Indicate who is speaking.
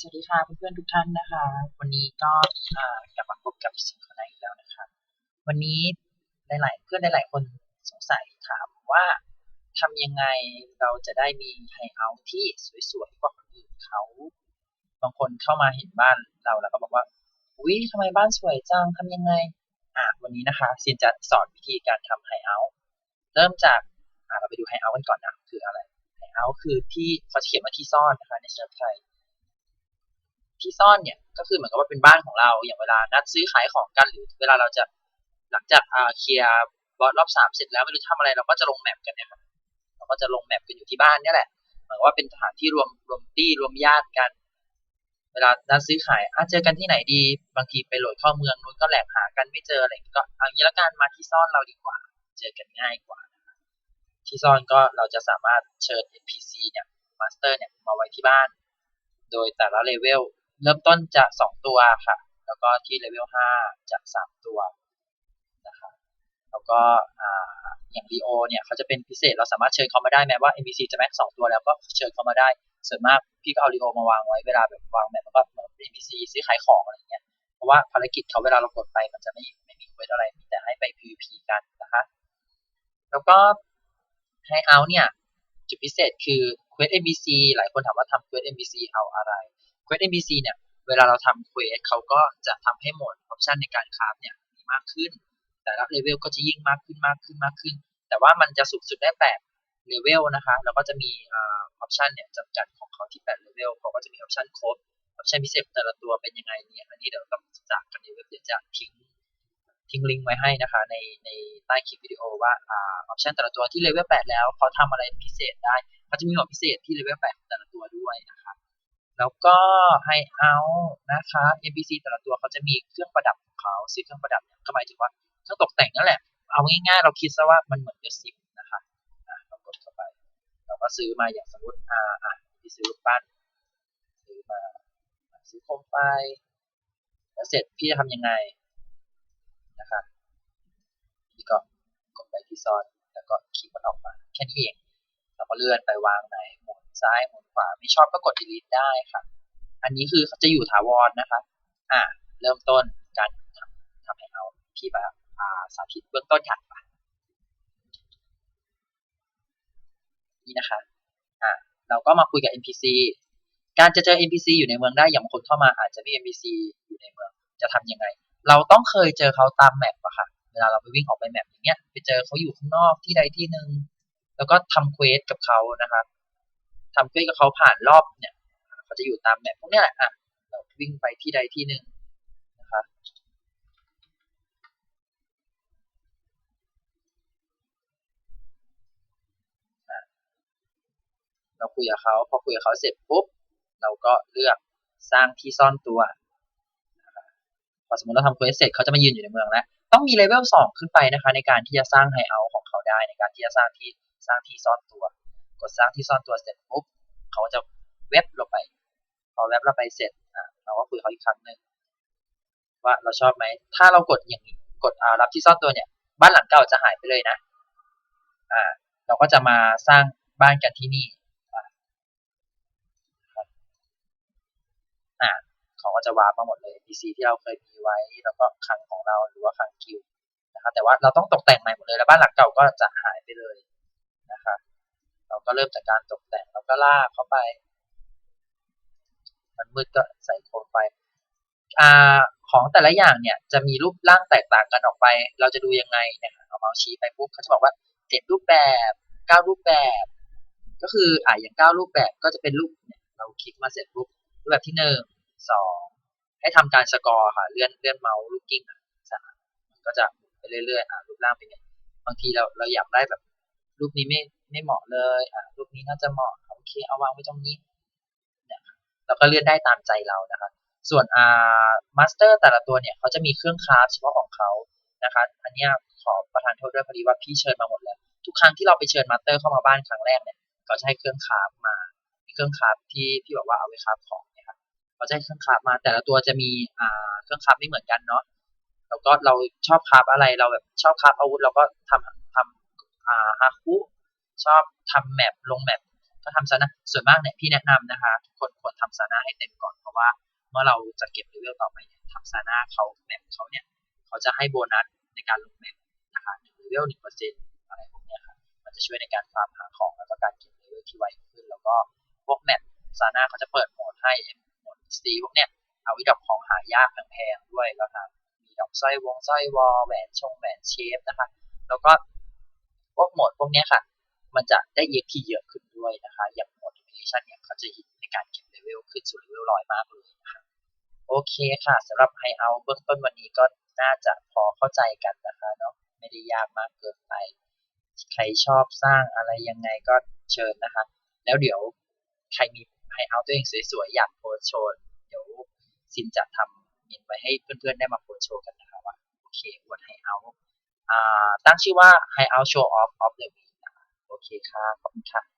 Speaker 1: สวัสดีค่ะเพื่อนๆทุกท่านนะคะ วันนี้ก็กลับมาพบกับสิงคอนอีกแล้วนะคะ วันนี้หลายๆเพื่อนหลายๆคนสงสัยถามว่าทำยังไงเราจะได้มีไฮเอาท์ที่สวยๆกว่าคนอื่นเขา บางคนเข้ามาเห็นบ้านเราแล้วก็บอกว่าอุ้ยทำไมบ้านสวยจังทำยังไงอะวันนี้นะคะซีนจะสอนวิธีการทำไฮเอาท์เริ่มจากอะเราไปดูไฮเอาท์กันก่อนนะคืออะไรไฮเอาท์คือที่เขาจะเขียนมาที่ซ่อนนะคะในภาษาไทย ที่ซ่อนเนี่ยก็คือเหมือนกับว่าเป็นบ้านของเราอย่างเวลานัดซื้อขายของกันหรือเวลาเราจะหลังจากอ่าเคลียร์บอสรอบสามเสร็จแล้วไม่รู้ทำอะไรเราก็จะลงแมปกันนี่ยครับเราก็จะลงแมปกันอยู่ที่บ้านนี่แหละเหมือนว่าเป็นสถานที่รวมรวมตี้รวมญาติกัน เวลานัดซื้อขายอะเจอกันที่ไหนดี บางทีไปโหลดเข้าเมืองนู้นก็แหลกหากันไม่เจออะไรก็เอางี้ละกันมาที่ซ่อนเราดีกว่า เจอกันง่ายกว่านะครับที่ซ่อนก็เราจะสามารถเชิญ NPC เนี่ยมาสเตอร์เนี่ยมาไว้ที่บ้าน โดยแต่ละเลเวล เริ่มต้นจาก2ตัวค่ะ แล้วก็ที่เลเวล5จาก3ตัวนะคะแล้วก็อย่างลีโอเนี่ยเขาจะเป็นพิเศษเราสามารถเชิญเขามาได้แม้ว่า NPC จะแม็กสองตัวแล้วก็เชิญเขามาได้ ส่วนมากพี่ก็เอาลีโอมาวางไว้เวลาแบบวางแบบแล้วก็เหมือน NPC ซื้อขายของอะไรเงี้ยเพราะว่าภารกิจเขาเวลาเรากดไปมันจะไม่ไม่มีเควสอะไรมีแต่ให้ไป PVP กันนะคะแล้วก็ไฮเอาเนี่ยจุดพิเศษคือเควส NPC หลายคนถามว่าทำเควส NPC เอาอะไร เควส NPC เนี่ย เวลาเราทำเควสเขาก็จะทำให้หมดออปชันในการคราฟเนี่ยมีมากขึ้น แต่ละเลเวลก็จะยิ่งมากขึ้นมากขึ้นมากขึ้น แต่ว่ามันจะสูงสุดได้8เลเวลนะคะ แล้วก็จะมีออปชันเนี่ยจำกัดของเขาที่8เลเวลเขาก็จะมีออปชันครบออปชันพิเศษแต่ละตัวเป็นยังไงเนี่ย อันนี้เดี๋ยวต้องศึกษากันในเว็บเดี๋ยวจะทิ้งทิ้งลิงก์ไว้ให้นะคะในในใต้คลิปวิดีโอว่าออปชันแต่ละตัวที่เลเวล8แล้วเขาทำอะไรพิเศษได้เขาจะมีหมดพิเศษที่เลเวล8แต่ละตัวด้วยนะคะ แล้วก็ใหเอานะคะ NPC แต่ละตัวเขาจะมีเครื่องประดับของเขาซื้อเครื่องประดับเนี่ยก็หมายถึงว่าเครื่องตกแต่งนั่นแหละ เอาง่ายๆ เราคิดซะว่ามันเหมือนเดอะซิมนะคะอะเรากดเข้าไป เราก็ซื้อมาอย่างสมมติอ่าอะที่ซื้อรูปปั้นซื้อมาซื้อโคมไฟแล้วเสร็จพี่จะทำยังไงนะคะพี่ก็กดไปที่ซอนแล้วก็คลิกมันออกมา แค่นี้เอง เราก็เลื่อนไปวางในหมุนซ้ายหมุนขวาไม่ชอบก็กด delete ได้ค่ะ อันนี้คือจะอยู่ถาวรนะคะอ่าเริ่มต้นการทำทำให้เอาพี่แบบอ่าสาธิตเบื้องต้นค่ะนี่นะคะอ่าเราก็มาคุยกับ NPC การจะเจอ NPC อยู่ในเมืองได้อย่างคนเข้ามาอาจจะมี NPC อยู่ในเมืองจะทำยังไง เราต้องเคยเจอเขาตามแมปอะค่ะ เวลาเราไปวิ่งออกไปแมปอย่างเงี้ยไปเจอเขาอยู่ข้างนอกที่ใดที่หนึ่ง แล้วก็ทำเควสกับเขานะคะทำเควสกับเขาผ่านรอบเนี่ยเขาจะอยู่ตามแมปพวกนี้แหละอะเราวิ่งไปที่ใดที่หนึ่งนะคะเราคุยกับเขาพอคุยกับเขาเสร็จปุ๊บ เราก็เลือกสร้างที่ซ่อนตัวพอสมมติเราทำเควสเสร็จเขาจะมายืนอยู่ในเมืองแล้ว ต้องมีเลเวลสองขึ้นไปนะคะ ในการที่จะสร้างไฮเอาท์ของ ได้ในการที่จะสร้างที่สร้างที่ซ่อนตัว กดสร้างที่ซ่อนตัวเสร็จปุ๊บเขาจะเว็บเราไป พอเว็บเราไปเสร็จอะเราก็คุยเขาอีกครั้งหนึ่งว่าเราชอบไหม ถ้าเรากดอย่างนี้กดรับที่ซ่อนตัวเนี่ย บ้านหลังเก่าจะหายไปเลยนะอ่าเราก็จะมาสร้างบ้านกันที่นี่อ่าเขาก็จะวาร์ปมาหมดเลย PC ที่เราเคยมีไว้ แล้วก็คลังของเราหรือว่าคลังคิว นะคะแต่ว่าเราต้องตกแต่งใหม่หมดเลยแล้วบ้านหลังเก่าก็จะหายไปเลยนะคะเราก็เริ่มจากการตกแต่งเราก็ลากเข้าไป มันมืดก็ใส่โคมไฟอ่าของแต่ละอย่างเนี่ยจะมีรูปร่างแตกต่างกันออกไป เราจะดูยังไงเนี่ยเอาเมาส์ชี้ไปปุ๊บเขาจะบอกว่าเจ็ดรูปแบบเก้ารูปแบบ ก็คืออ่าอย่างเก้ารูปแบบก็จะเป็นรูปเนี่ยเราคลิกมาเสร็จปุ๊บรูปแบบที่หนึ่งสองให้ทำการสกอร์ค่ะเลื่อนเลื่อนเมาส์ลูกกิ้งสามก็จะ ไปเรื่อยๆอ่ารูปร่างเป็นไงบางทีเราเราอยากได้แบบ รูปนี้ไม่ไม่เหมาะเลยอ่ารูปนี้น่าจะเหมาะโอเคเอาวางไว้ตรงนี้เนี่ยเราก็เลื่อนได้ตามใจเรานะคะส่วนอ่ามาสเตอร์แต่ละตัวเนี่ยเขาจะมีเครื่องคราฟเฉพาะของเขานะคะอันนี้ขอประทานโทษด้วยพอดีว่าพี่เชิญมาหมดแล้ว ทุกครั้งที่เราไปเชิญมาสเตอร์เข้ามาบ้านครั้งแรกเนี่ยเขาจะให้เครื่องคราฟมาเครื่องคราฟที่พี่บอกว่าเอาไว้คราฟของเนี่ยครับเขาจะให้เครื่องคราฟมาแต่ละตัวจะมีอ่าเครื่องคราฟไม่เหมือนกันเนาะ แล้วก็เราชอบคราฟอะไรเราแบบชอบคราฟอาวุธเราก็ทำทำอ่าฮาคุชอบทำแมปลงแมปก็ทำซาน่าส่วนมากเนี่ยพี่แนะนำนะคะทุกคนควรทำซาน่าให้เต็มก่อนเพราะว่าเมื่อเราจะเก็บเลเวลต่อไปเนี่ยทำซาน่าเขาแมปเขาเนี่ยเขาจะให้โบนัสในการลงแมปนะคะเลเวลหนึ่งเปอร์เซ็นต์อะไรพวกเนี้ยค่ะมันจะช่วยในการฟาร์มหาของแล้วก็การเก็บเลเวลที่ไวขึ้น แล้วก็พวกแมปซาน่าเขาจะเปิดโหมดให้โหมดสตีพวกเนี้ยเอาไว้ดอกของหายากแพงๆด้วยแล้วค่ะมีด อกสร้อยวงสร้อยวอลแหวนชงแหวนเชฟนะคะ แล้วก็พวกโหมดพวกนี้ค่ะ มันจะได้ EXP เยอะขึ้นด้วยนะคะ อย่างโหมด Domination เนี่ยเขาจะฮิตในการเก็บเลเวลขึ้นสู่เลเวลร้อยมากเลยนะคะโอเคค่ะสำหรับไฮเอาเบื้องต้นวันนี้ก็น่าจะพอเข้าใจกันนะคะเนาะไม่ได้ยากมากเกินไป ใครชอบสร้างอะไรยังไงก็เชิญนะคะ แล้วเดี๋ยวใครมีไฮเอาตัวเองสวยๆ อยากโพสโชว์เดี๋ยวซินจะทำ เมนไว้ให้เพื่อนๆได้มาโพสโชว์กันนะครับว่าโอเคอวดไฮเอาตั้งชื่อว่า High Out Show Off of the Week โอเคค่ะ ขอบคุณค่ะ